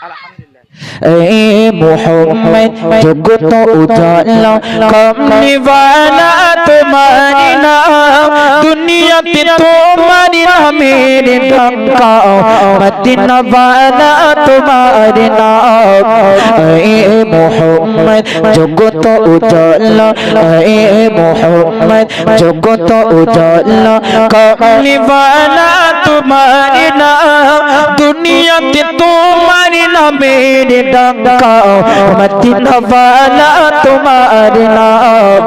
এ মোহাম্মদ জগত উজাল। কমনি বানা তোমারি নাম দুনিয়াতে তোমারি নামের ঢাকা। মদিনা বানা তোমারি নাম এ মোহাম্মদ জগত উজাল। এ মোহাম্মদ জগত উজাল। কমনি বানা তোমারি নাম দুনিয়াতে মেরে ডাঙ্গাও মদিনা বালা তোমার নাম।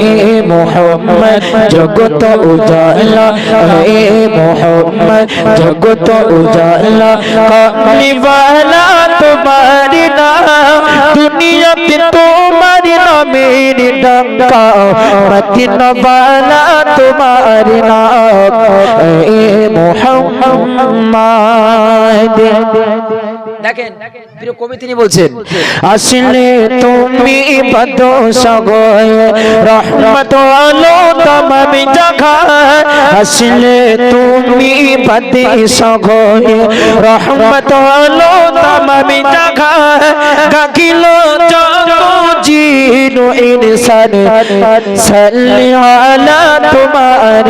হে মোহাম্মদ, জগত উজালা, হে মোহাম্মদ, জগত উজালা, কামলি বালা তোমার নাম। দুনিয়াতে তোমার নামের ডাঙ্গাও মদিনা বালা তোমার নাম। হে মোহাম্মদ। দেখেন, প্রিয় কবি তিনি বলছেন, আসলে তুমি পদ সগয় রহমত আলো তমামি আসলে জগ আলা তোমার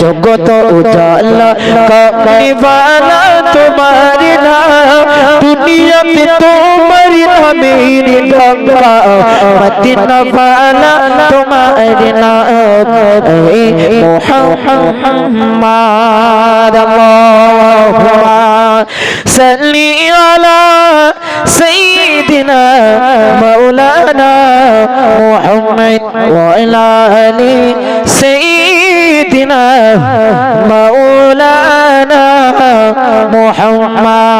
জগত উজালা কামনিবালা তোমার নাম, দুনিয়াতে তোমার নামের গঙ্গা মদিনা বালা তোমার নাম মুহাম্মদ আল্লাহ সাল্লি আলা سيدنا مولانا محمد وعلى آله مولانا محمد